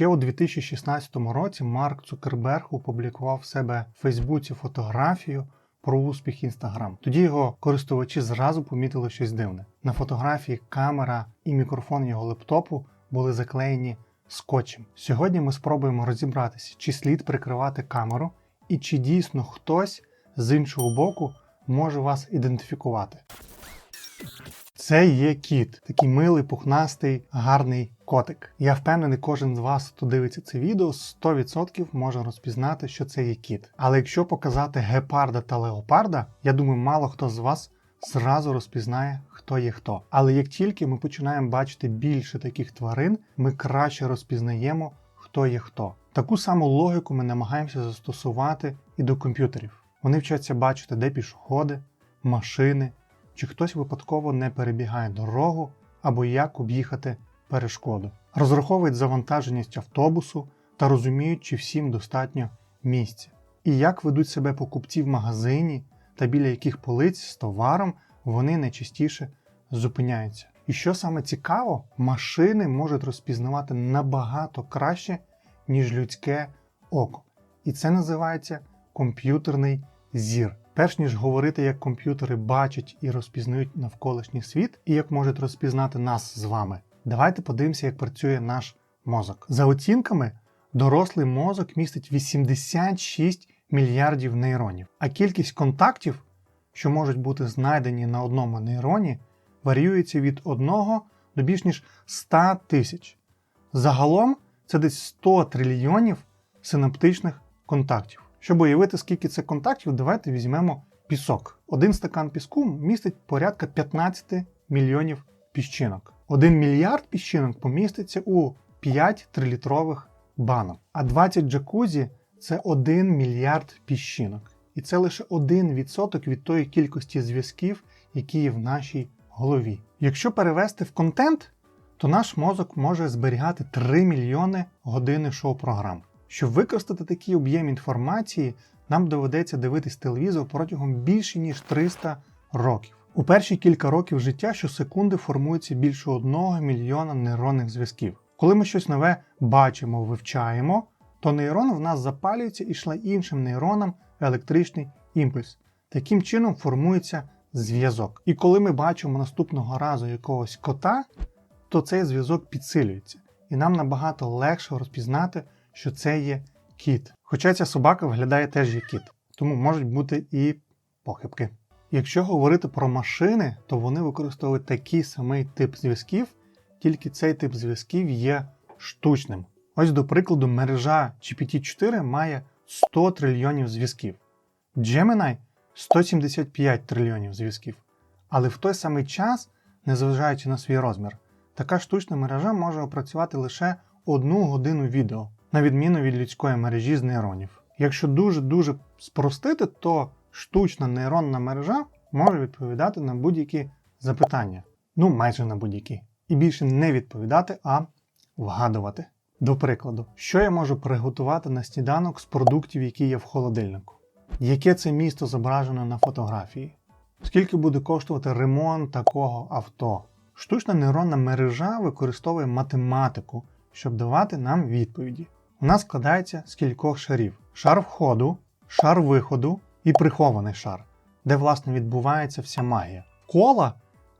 Ще у 2016 році Марк Цукерберг опублікував в себе в Фейсбуці фотографію про успіх Інстаграм. Тоді його користувачі зразу помітили щось дивне. На фотографії камера і мікрофон його лептопу були заклеєні скотчем. Сьогодні ми спробуємо розібратися, чи слід прикривати камеру і чи дійсно хтось з іншого боку може вас ідентифікувати. Це є кіт, такий милий, пухнастий, гарний котик. Я впевнений, кожен з вас, хто дивиться це відео, 100% може розпізнати, що це є кіт. Але якщо показати гепарда та леопарда, я думаю, мало хто з вас зразу розпізнає, хто є хто. Але як тільки ми починаємо бачити більше таких тварин, ми краще розпізнаємо, хто є хто. Таку саму логіку ми намагаємося застосувати і до комп'ютерів. Вони вчаться бачити, де пішоходи, машини, чи хтось випадково не перебігає дорогу або як об'їхати перешкоду. Розраховують завантаженість автобусу та розуміють, чи всім достатньо місця. І як ведуть себе покупці в магазині та біля яких полиць з товаром вони найчастіше зупиняються. І що саме цікаво, машини можуть розпізнавати набагато краще, ніж людське око. І це називається комп'ютерний зір. Перш ніж говорити, як комп'ютери бачать і розпізнають навколишній світ, і як можуть розпізнати нас з вами, давайте подивимося, як працює наш мозок. За оцінками, дорослий мозок містить 86 мільярдів нейронів, а кількість контактів, що можуть бути знайдені на одному нейроні, варіюється від 1 до більш ніж 100 тисяч. Загалом це десь 100 трильйонів синаптичних контактів. Щоб уявити, скільки це контактів, давайте візьмемо пісок. Один стакан піску містить порядка 15 мільйонів піщинок. Один мільярд піщинок поміститься у 5 трилітрових банок. А 20 джакузі це 1 мільярд піщинок. І це лише 1% від тої кількості зв'язків, які є в нашій голові. Якщо перевести в контент, то наш мозок може зберігати 3 мільйони години шоу-програм. Щоб використати такий об'єм інформації, нам доведеться дивитись телевізор протягом більше ніж 300 років. У перші кілька років життя щосекунди формується більше 1 мільйона нейронних зв'язків. Коли ми щось нове бачимо, вивчаємо, то нейрон в нас запалюється і шле іншим нейронам електричний імпульс. Таким чином формується зв'язок. І коли ми бачимо наступного разу якогось кота, то цей зв'язок підсилюється, і нам набагато легше розпізнати, що це є кіт. Хоча ця собака виглядає теж як кіт, тому можуть бути і похибки. Якщо говорити про машини, то вони використовують такий самий тип зв'язків, тільки цей тип зв'язків є штучним. Ось, до прикладу, мережа GPT-4 має 100 трильйонів зв'язків, Gemini 175 трильйонів зв'язків. Але в той самий час, незважаючи на свій розмір, така штучна мережа може опрацювати лише одну годину відео, на відміну від людської мережі з нейронів. Якщо дуже-дуже спростити, то штучна нейронна мережа може відповідати на будь-які запитання, ну майже на будь-які, і більше не відповідати, а вгадувати. До прикладу, що я можу приготувати на сніданок з продуктів, які є в холодильнику? Яке це місто зображено на фотографії? Скільки буде коштувати ремонт такого авто? Штучна нейронна мережа використовує математику, щоб давати нам відповіді. Вона складається з кількох шарів: шар входу, шар виходу і прихований шар, де власне відбувається вся магія. Кола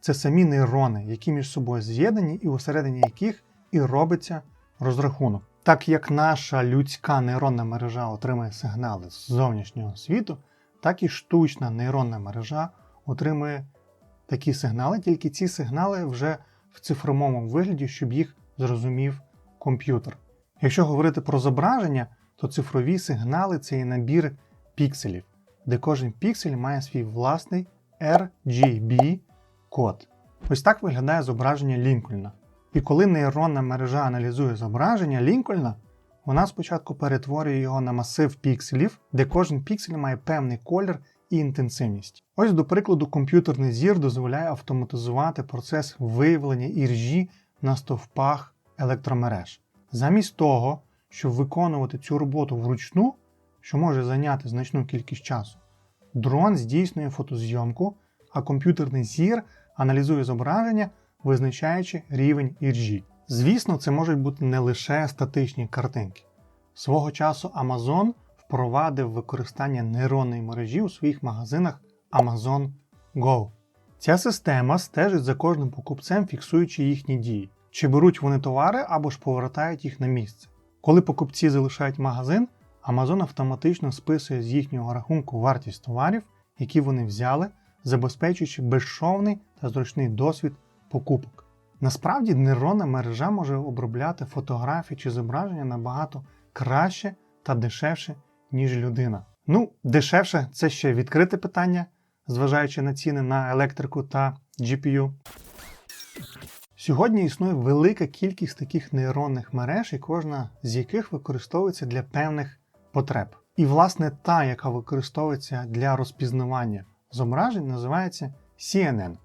це самі нейрони, які між собою з'єднані, і усередині яких і робиться розрахунок. Так як наша людська нейронна мережа отримує сигнали з зовнішнього світу, так і штучна нейронна мережа отримує такі сигнали, тільки ці сигнали вже в цифровому вигляді, щоб їх зрозумів комп'ютер. Якщо говорити про зображення, то цифрові сигнали це є набір пікселів, де кожен піксель має свій власний RGB код. Ось так виглядає зображення Лінкольна. І коли нейронна мережа аналізує зображення Лінкольна, вона спочатку перетворює його на масив пікселів, де кожен піксель має певний колір і інтенсивність. Ось, до прикладу, комп'ютерний зір дозволяє автоматизувати процес виявлення іржі на стовпах електромереж. Замість того, щоб виконувати цю роботу вручну, що може зайняти значну кількість часу, дрон здійснює фотозйомку, а комп'ютерний зір аналізує зображення, визначаючи рівень іржі. Звісно, це можуть бути не лише статичні картинки. Свого часу Amazon впровадив використання нейронної мережі у своїх магазинах Amazon Go. Ця система стежить за кожним покупцем, фіксуючи їхні дії, чи беруть вони товари або ж повертають їх на місце. Коли покупці залишають магазин, Amazon автоматично списує з їхнього рахунку вартість товарів, які вони взяли, забезпечуючи безшовний та зручний досвід покупок. Насправді нейронна мережа може обробляти фотографії чи зображення набагато краще та дешевше, ніж людина. Ну, дешевше це ще відкрите питання, зважаючи на ціни на електрику та GPU. Сьогодні існує велика кількість таких нейронних мереж, і кожна з яких використовується для певних потреб. І, власне, та, яка використовується для розпізнавання зображень, називається CNN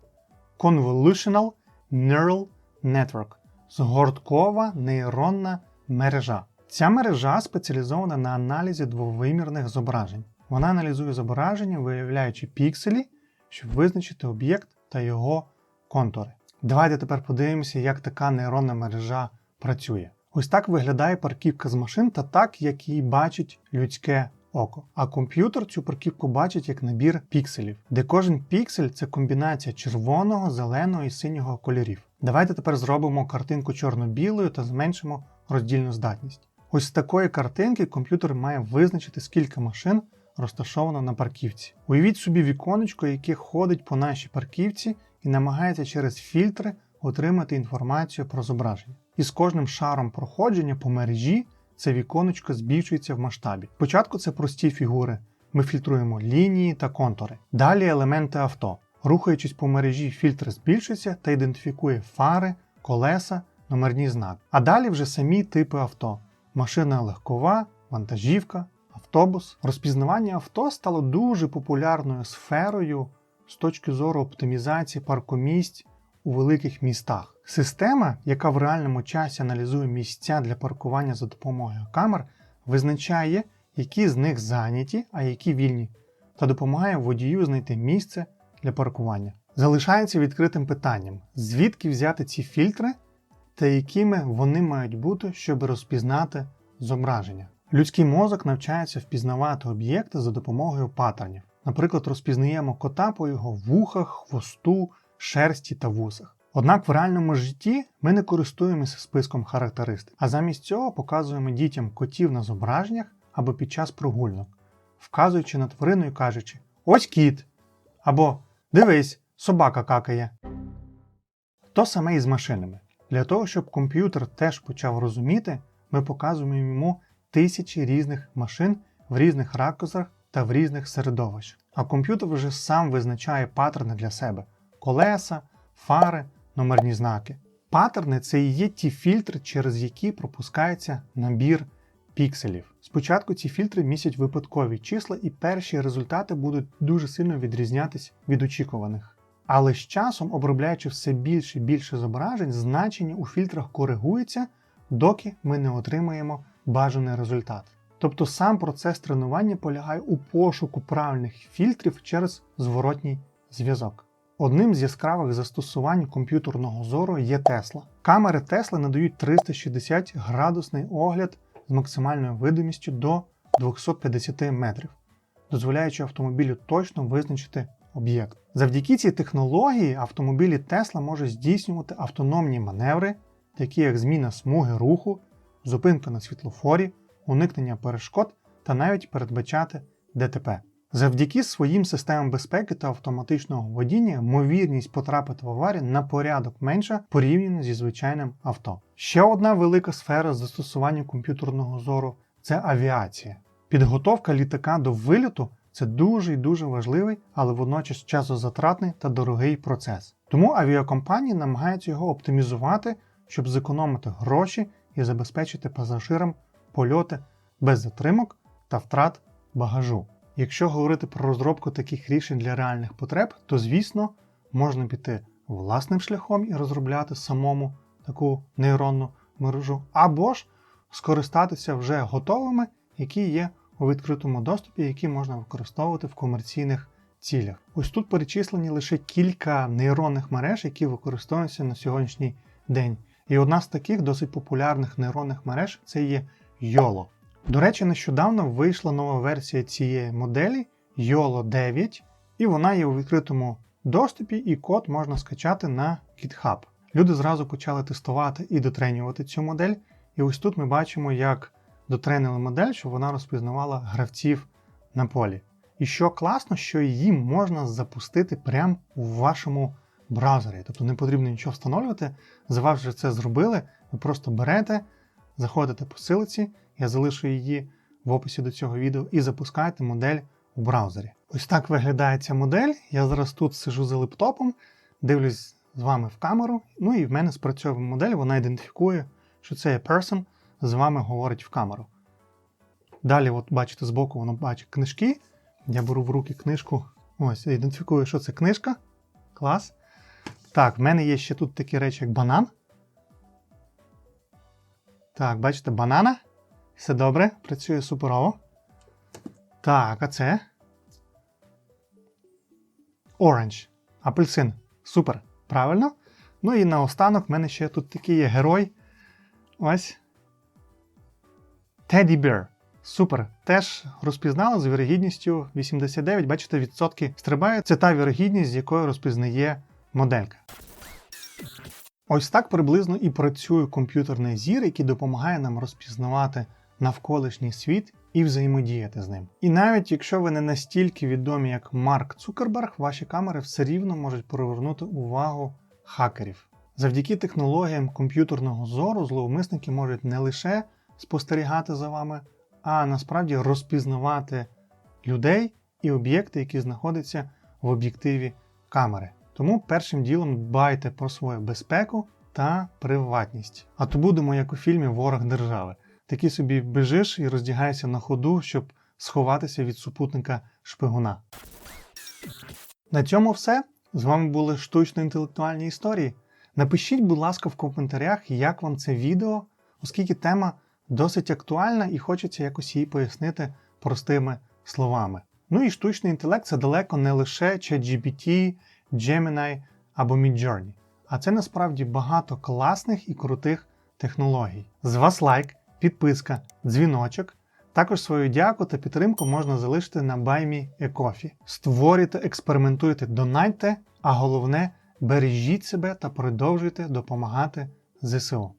Convolutional Neural Network згорткова нейронна мережа. Ця мережа спеціалізована на аналізі двовимірних зображень. Вона аналізує зображення, виявляючи пікселі, щоб визначити об'єкт та його контури. Давайте тепер подивимося, як така нейронна мережа працює. Ось так виглядає парківка з машин та так, як її бачить людське око. А комп'ютер цю парківку бачить як набір пікселів, де кожен піксель це комбінація червоного, зеленого і синього кольорів. Давайте тепер зробимо картинку чорно-білою та зменшимо роздільну здатність. Ось з такої картинки комп'ютер має визначити, скільки машин розташовано на парківці. Уявіть собі віконечко, яке ходить по нашій парківці і намагається через фільтри отримати інформацію про зображення. І з кожним шаром проходження по мережі це віконечко збільшується в масштабі. Спочатку це прості фігури. Ми фільтруємо лінії та контури. Далі елементи авто. Рухаючись по мережі, фільтр збільшується та ідентифікує фари, колеса, номерні знаки. А далі вже самі типи авто: машина легкова, вантажівка, автобус. Розпізнавання авто стало дуже популярною сферою з точки зору оптимізації паркомісць у великих містах. Система, яка в реальному часі аналізує місця для паркування за допомогою камер, визначає, які з них зайняті, а які вільні, та допомагає водію знайти місце для паркування. Залишається відкритим питанням, звідки взяти ці фільтри та якими вони мають бути, щоб розпізнати зображення. Людський мозок навчається впізнавати об'єкти за допомогою паттернів. Наприклад, розпізнаємо кота по його вухах, хвосту, шерсті та вусах. Однак в реальному житті ми не користуємося списком характеристик, а замість цього показуємо дітям котів на зображеннях або під час прогулянок, вказуючи на тварину і кажучи: ось кіт! або Дивись, собака какає. То саме і з машинами. Для того, щоб комп'ютер теж почав розуміти, ми показуємо йому тисячі різних машин в різних ракурсах та в різних середовищах. А комп'ютер вже сам визначає паттерни для себе: колеса, фари, номерні знаки. Паттерни це і є ті фільтри, через які пропускається набір пікселів. Спочатку ці фільтри містять випадкові числа, і перші результати будуть дуже сильно відрізнятися від очікуваних. Але з часом, обробляючи все більше і більше зображень, значення у фільтрах коригуються, доки ми не отримаємо бажаний результат. Тобто сам процес тренування полягає у пошуку правильних фільтрів через зворотній зв'язок. Одним з яскравих застосувань комп'ютерного зору є Тесла. Камери Тесла надають 360 градусний огляд з максимальною видимістю до 250 метрів, дозволяючи автомобілю точно визначити об'єкт. Завдяки цій технології автомобілі Тесла можуть здійснювати автономні маневри, такі як зміна смуги руху, зупинка на світлофорі, уникнення перешкод та навіть передбачати ДТП. Завдяки своїм системам безпеки та автоматичного водіння ймовірність потрапити в аварію на порядок менша порівняно зі звичайним авто. Ще одна велика сфера застосування комп'ютерного зору це авіація. Підготовка літака до вильоту це дуже і дуже важливий, але водночас часозатратний та дорогий процес. Тому авіакомпанії намагаються його оптимізувати, щоб зекономити гроші і забезпечити пасажирам польоти без затримок та втрат багажу. Якщо говорити про розробку таких рішень для реальних потреб, то звісно можна піти власним шляхом і розробляти самому таку нейронну мережу, або ж скористатися вже готовими, які є у відкритому доступі, які можна використовувати в комерційних цілях. Ось тут перечислені лише кілька нейронних мереж, які використовуються на сьогоднішній день. І одна з таких досить популярних нейронних мереж це є YOLO. До речі, нещодавно вийшла нова версія цієї моделі YOLO 9, і вона є у відкритому доступі, і код можна скачати на GitHub. Люди зразу почали тестувати і дотренювати цю модель. І ось тут ми бачимо, як дотренили модель, щоб вона розпізнавала гравців на полі. І що класно, що її можна запустити прямо у вашому браузері. Тобто не потрібно нічого встановлювати. За вас вже це зробили. Ви просто берете, заходите по силиці, я залишу її в описі до цього відео, і запускаєте модель у браузері. Ось так виглядає ця модель. Я зараз тут сижу за лептопом, дивлюсь з вами в камеру. Ну і в мене спрацьовує модель, вона ідентифікує, що це є person, з вами говорить в камеру. Далі, от бачите, збоку воно бачить книжки. Я беру в руки книжку. Ось, ідентифікую, що це книжка. Клас. Так, в мене є ще тут такі речі, як банан. Так, бачите, банана. Все добре, працює суперово. Так, а це? Orange. Апельсин. Супер. Правильно. Ну і наостанок в мене ще тут такий є герой. Ось. Teddy Bear. Супер. Теж розпізнали з вірогідністю 89, бачите, відсотки стрибає. Це та вірогідність, з якою розпізнає моделька. Ось так приблизно і працює комп'ютерний зір, який допомагає нам розпізнавати навколишній світ і взаємодіяти з ним. І навіть якщо ви не настільки відомі, як Марк Цукерберг, ваші камери все рівно можуть привернути увагу хакерів. Завдяки технологіям комп'ютерного зору зловмисники можуть не лише спостерігати за вами, а насправді розпізнавати людей і об'єкти, які знаходяться в об'єктиві камери. Тому першим ділом дбайте про свою безпеку та приватність. А то будемо, як у фільмі Ворог держави. Такий собі біжиш і роздягаєшся на ходу, щоб сховатися від супутника шпигуна. На цьому все. З вами були штучно-інтелектуальні історії. Напишіть, будь ласка, в коментарях, як вам це відео, оскільки тема досить актуальна і хочеться якось її пояснити простими словами. Ну і штучний інтелект це далеко не лише ChatGPT, Gemini або Midjourney, а це насправді багато класних і крутих технологій. З вас лайк, підписка, дзвіночок. Також свою дяку та підтримку можна залишити на баймі Екофі. Створюйте, експериментуйте, донайте, а головне бережіть себе та продовжуйте допомагати ЗСУ.